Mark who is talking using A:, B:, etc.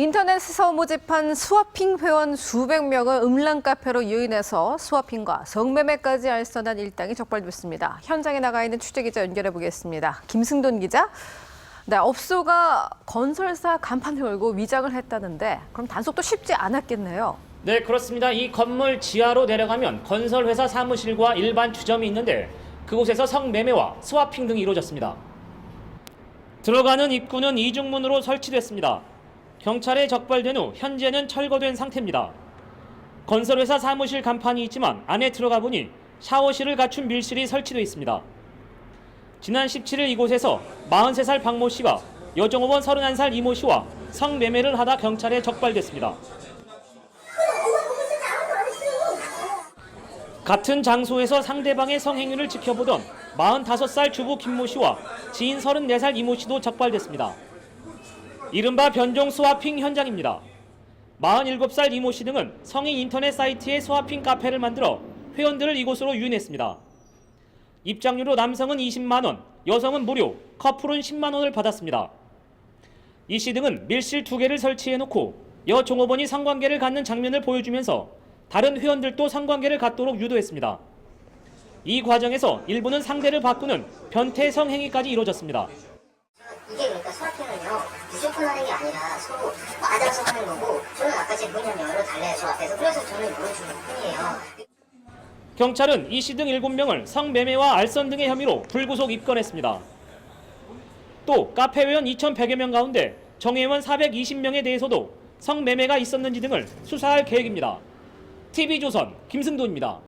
A: 인터넷에서 모집한 스와핑 회원 수백 명을 음란 카페로 유인해서 스와핑과 성매매까지 알선한 일당이 적발됐습니다. 현장에 나가 있는 취재 기자 연결해 보겠습니다. 김승돈 기자. 네, 업소가 건설사 간판을 걸고 위장을 했다는데 그럼 단속도 쉽지 않았겠네요.
B: 네, 그렇습니다. 이 건물 지하로 내려가면 건설회사 사무실과 일반 주점이 있는데 그곳에서 성매매와 스와핑 등이 이루어졌습니다. 들어가는 입구는 이중문으로 설치됐습니다. 경찰에 적발된 후 현재는 철거된 상태입니다. 건설회사 사무실 간판이 있지만 안에 들어가 보니 샤워실을 갖춘 밀실이 설치되어 있습니다. 지난 17일 이곳에서 43살 박모 씨가 여종업원 31살 이모 씨와 성매매를 하다 경찰에 적발됐습니다. 같은 장소에서 상대방의 성행위를 지켜보던 45살 주부 김모 씨와 지인 34살 이모 씨도 적발됐습니다. 이른바 변종 스와핑 현장입니다. 47살 이모 씨 등은 성인 인터넷 사이트에 스와핑 카페를 만들어 회원들을 이곳으로 유인했습니다. 입장료로 남성은 20만 원, 여성은 무료, 커플은 10만 원을 받았습니다. 이 씨 등은 밀실 두 개를 설치해 놓고 여 종업원이 성관계를 갖는 장면을 보여주면서 다른 회원들도 성관계를 갖도록 유도했습니다. 이 과정에서 일부는 상대를 바꾸는 변태 성행위까지 이루어졌습니다.
C: 이게 그러니까 스와핑은요 무조건 하는 게 아니라 서로 맞아서 하는 거고 저는 아까 제 문이 열어 달래요 저 앞에서 그래서 저는 보여주는 뿐이에요
B: 경찰은 이 씨 등 7명을 성매매와 알선 등의 혐의로 불구속 입건했습니다. 또 카페 회원 2,100여 명 가운데 정회원 420명에 대해서도 성매매가 있었는지 등을 수사할 계획입니다. TV조선 김승도입니다.